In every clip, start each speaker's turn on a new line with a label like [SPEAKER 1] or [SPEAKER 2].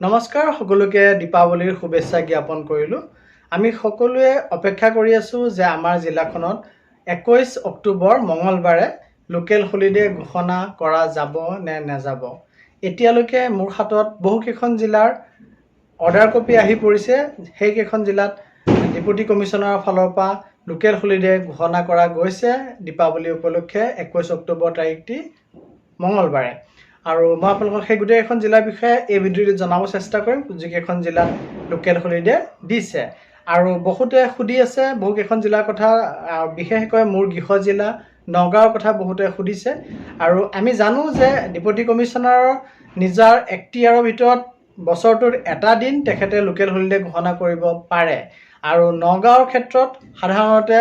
[SPEAKER 1] নমস্কাৰ সকলোকে দীপাৱলীৰ শুভেচ্ছা জ্ঞাপন কৰিলোঁ। আমি সকলোৱে অপেক্ষা কৰি আছোঁ যে আমাৰ জিলাখনত একৈছ অক্টোবৰ মঙলবাৰে লোকেল হলিডে ঘোষণা কৰা যাব নে নাযাব। এতিয়ালৈকে মোৰ হাতত বহুকেইখন জিলাৰ অৰ্ডাৰ কপি আহি পৰিছে। সেইকেইখন জিলাত ডেপুটি কমিশ্যনাৰৰ ফালৰ পৰা লোকেল হলিডে ঘোষণা কৰা গৈছে। দীপাৱলী উপলক্ষে একৈছ অক্টোবৰ তাৰিখটি মঙলবাৰে। আৰু মই আপোনালোকক সেই গোটেইকেইখন জিলাৰ বিষয়ে এই ভিডিঅ'টোত জনাব চেষ্টা কৰিম যিকেইখন জিলাত লোকেল হলিডে দিছে। আৰু বহুতে সুধি আছে বহুকেইখন জিলাৰ কথা বিশেষকৈ মোৰ গৃহ জিলা নগাঁৱৰ কথা বহুতে সুধিছে। আৰু আমি জানো যে ডেপুটি কমিশ্যনাৰৰ নিজৰ এক্টিয়াৰৰ ভিতৰত বছৰটোত এটা দিন তেখেতে লোকেল হলিডে ঘোষণা কৰিব পাৰে। আৰু নগাঁৱৰ ক্ষেত্ৰত সাধাৰণতে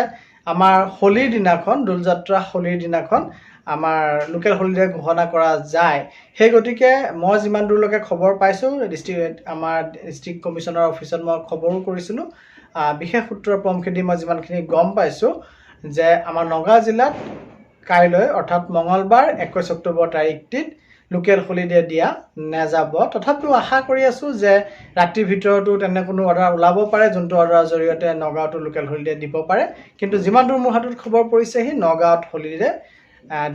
[SPEAKER 1] আমাৰ হোলীৰ দিনাখন দোলযাত্ৰা হোলীৰ দিনাখন আমাৰ লোকেল হলিডে ঘোষণা কৰা যায়। সেই গতিকে মই যিমান দূৰলৈকে খবৰ পাইছোঁ ডিষ্ট্ৰিক্ট আমাৰ ডিষ্ট্ৰিক্ট কমিশ্যনাৰ অফিচত মই খবৰো কৰিছিলোঁ। বিশেষ সূত্ৰৰ পমখেদি মই যিমানখিনি গম পাইছোঁ যে আমাৰ নগাঁও জিলাত কাইলৈ অৰ্থাৎ মঙলবাৰ একৈছ অক্টোবৰ তাৰিখটিত লোকেল হলিডে দিয়া নাযাব। তথাপিও আশা কৰি আছোঁ যে ৰাতিৰ ভিতৰতো তেনে কোনো অৰ্ডাৰ ওলাব পাৰে যোনটো অৰ্ডাৰৰ জৰিয়তে নগাঁৱতো লোকেল হলিডে দিব পাৰে। কিন্তু যিমান দূৰ মোৰ হাতত খবৰ পৰিছেহি নগাঁৱত হলিডে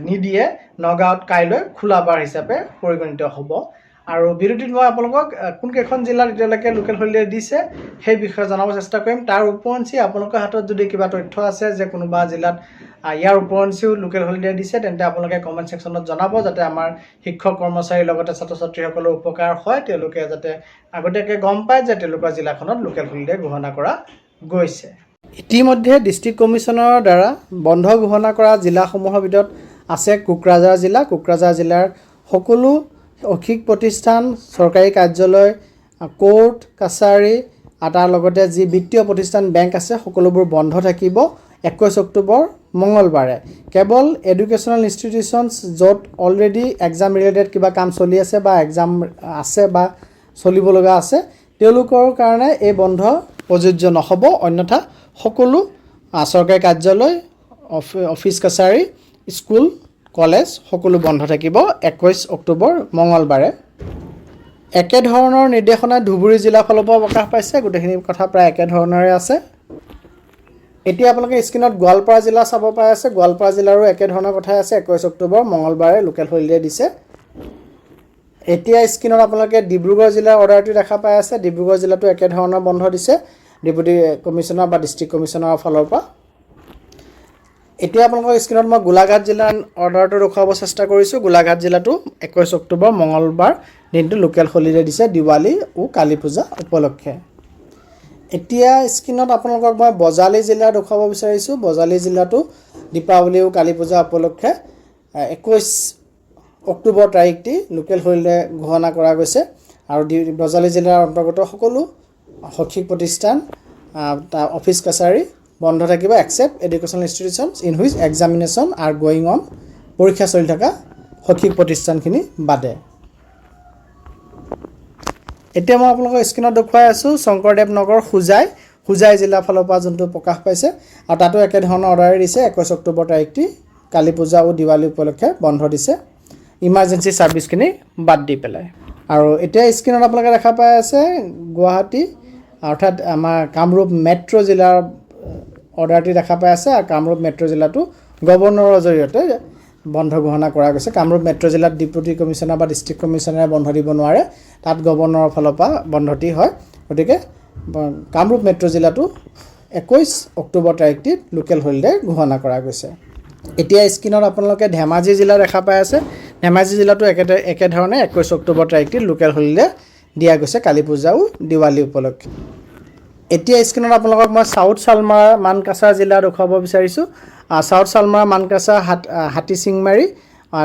[SPEAKER 1] নিদিয়ে। নগাঁৱত কাইলৈ খোলা বাৰ হিচাপে পৰিগণিত হ'ব। আৰু বিৰতিত মই আপোনালোকক কোনকেইখন জিলাত এতিয়ালৈকে লোকেল হলিডে দিছে সেই বিষয়ে জনাব চেষ্টা কৰিম। তাৰ উপৰঞ্চি আপোনালোকৰ হাতত যদি কিবা তথ্য আছে যে কোনোবা জিলাত ইয়াৰ উপৰঞ্চিও লোকেল হলিডে দিছে তেন্তে আপোনালোকে কমেণ্ট ছেকশ্যনত জনাব যাতে আমাৰ শিক্ষক কৰ্মচাৰীৰ লগতে ছাত্ৰ ছাত্ৰীসকলৰ উপকাৰ হয়। তেওঁলোকে যাতে আগতীয়াকৈ গম পায় যে তেওঁলোকৰ জিলাখনত লোকেল হলিডে ঘোষণা কৰা গৈছে। ইতিমধ্যে ডিষ্ট্ৰিক্ট কমিশ্যনাৰৰ দ্বাৰা বন্ধ ঘোষণা কৰা জিলাসমূহৰ ভিতৰত আছে কোকৰাঝাৰ জিলা। কোকৰাঝাৰ জিলাৰ সকলো শৈক্ষিক প্ৰতিষ্ঠান চৰকাৰী কাৰ্যালয় কোৰ্ট কাছাৰী আৰু তাৰ লগতে যি বিত্তীয় প্ৰতিষ্ঠান বেংক আছে সকলোবোৰ বন্ধ থাকিব একৈছ অক্টোবৰ মঙলবাৰে। কেৱল এডুকেশ্যনেল ইনষ্টিটিউশ্যনছ য'ত অলৰেডি এক্সাম ৰিলেটেড কিবা কাম চলি আছে বা এক্সাম আছে বা চলিব লগা আছে তেওঁলোকৰ কাৰণে এই বন্ধ প্ৰযোজ্য নহ'ব। অন্যথা সকলো চৰকাৰী কাৰ্যালয় অফি- অফিচ কাছাৰী স্কুল কলেজ সকলো বন্ধ থাকিব একৈছ অক্টোবৰ মঙলবাৰে। একেধৰণৰ নিৰ্দেশনা ধুবুৰী জিলাৰ ফালৰ পৰা প্ৰকাশ পাইছে গোটেইখিনি কথা প্ৰায় একেধৰণৰে আছে। এতিয়া আপোনালোকে স্ক্ৰীণত গোৱালপাৰা জিলা চাব পাই আছে গোৱালপাৰা জিলাৰো একেধৰণৰ কথাই আছে একৈছ অক্টোবৰ মঙলবাৰে লোকেল হলিডে দিছে। এতিয়া স্ক্ৰীণত আপোনালোকে ডিব্ৰুগড় জিলাৰ অৰ্ডাৰটো দেখা পাই আছে ডিব্ৰুগড় জিলাতো একেধৰণৰ বন্ধ দিছে ডেপুটি কমিশ্যনাৰ বা ডিষ্ট্ৰিক্ট কমিশ্যনাৰৰ ফালৰ পৰা। এতিয়া আপোনালোকৰ স্ক্ৰীণত মই গোলাঘাট জিলাৰ অৰ্ডাৰটো দেখুৱাব চেষ্টা কৰিছোঁ। গোলাঘাট জিলাতো একৈছ অক্টোবৰ মঙলবাৰ দিনটো লোকেল হলিডে দিছে দিৱালী ও কালী পূজা উপলক্ষে। এতিয়া স্ক্ৰীণত আপোনালোকক মই বজালী জিলা দেখুৱাব বিচাৰিছোঁ। বজালী জিলাতো দীপাৱলী আৰু কালী পূজা উপলক্ষে একৈছ অক্টোবৰ তাৰিখটি লোকেল হলিডে ঘোষণা কৰা গৈছে। আৰু দি- বজালী জিলাৰ অন্তৰ্গত সকলো শৈক্ষিক প্ৰতিষ্ঠান অফিচ কাছাৰী বন্ধ থাকিব except educational institutions in which examination are going on পৰীক্ষা চলি থকা শৈক্ষিক প্ৰতিষ্ঠানখিনি বাদে। এতিয়া মই আপোনালোকৰ স্ক্ৰীণত দেখুৱাই আছোঁ শংকৰদেৱ নগৰ হোজাই। হোজাই জিলাৰ ফালৰ পৰা যোনটো প্ৰকাশ পাইছে আৰু তাতো একেধৰণৰ অৰ্ডাৰ দিছে একৈছ অক্টোবৰ তাৰিখটি। কালী পূজা আৰু দিৱালী উপলক্ষে বন্ধ দিছে। ইমাৰ্জেঞ্চি ছাৰ্ভিচখিনি বাদ দি পেলাই। আৰু এতিয়া স্ক্ৰীণত আপোনালোকে দেখা পাই আছে গুৱাহাটী অৰ্থাৎ আমাৰ কামৰূপ মেট্ৰ' জিলাৰ অৰ্ডাৰটি দেখা পাই আছে আৰু কামৰূপ মেট্ৰ' জিলাটো গভৰ্ণৰৰ জৰিয়তে বন্ধ ঘোষণা কৰা গৈছে। কামৰূপ মেট্ৰ' জিলাত ডেপুটি কমিশ্যনাৰ বা ডিষ্ট্ৰিক্ট কমিশ্যনাৰে বন্ধ দিব নোৱাৰে। তাত গভৰ্ণৰৰ ফালৰ পৰা বন্ধটি হয়। গতিকে কামৰূপ মেট্ৰ' জিলাতো একৈছ অক্টোবৰ তাৰিখটিত লোকেল হলিডে ঘোষণা কৰা গৈছে। এতিয়া স্ক্ৰীণত আপোনালোকে ধেমাজি জিলা দেখা পাই আছে। ধেমাজি জিলাতো একে একেধৰণে একৈছ অক্টোবৰ তাৰিখটিত লোকেল হলিডে দিয়া গৈছে। কালী পূজা আৰু দিৱালী উপলক্ষে। এতিয়া স্ক্ৰীণত আপোনালোকক মই চাউথ চালমাৰা মানকাছা জিলা দেখুৱাব বিচাৰিছোঁ। চাউথ চালমাৰা মানকাছা হাত হাতী চিংমাৰী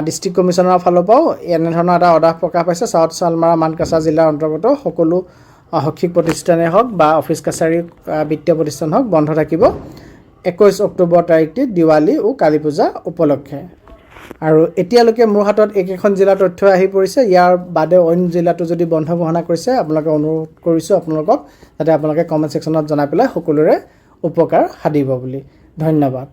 [SPEAKER 1] ডিষ্ট্ৰিক্ট কমিশ্যনাৰৰ ফালৰ পৰাও এনেধৰণৰ এটা অৰ্ডাৰ প্ৰকাশ পাইছে। চাউথ চালমাৰা মানকাছা জিলাৰ অন্তৰ্গত সকলো শৈক্ষিক প্ৰতিষ্ঠানেই হওক বা অফিচ কাছাৰী বিত্তীয় প্ৰতিষ্ঠান হওক বন্ধ থাকিব। একৈছ অক্টোবৰ তাৰিখটি দিৱালী আৰু কালী পূজা উপলক্ষে। আৰু এতিয়ালৈকে মোৰ হাতত এইকেইখন জিলাৰ তথ্য আহি পৰিছে। ইয়াৰ বাদে অইন জিলাতো যদি বন্ধ ঘোষণা কৰিছে আপোনালোকে অনুৰোধ কৰিছোঁ আপোনালোকক যাতে আপোনালোকে কমেণ্ট ছেকশ্যনত জনাই পেলাই সকলোৰে উপকাৰ সাধিব বুলি। ধন্যবাদ।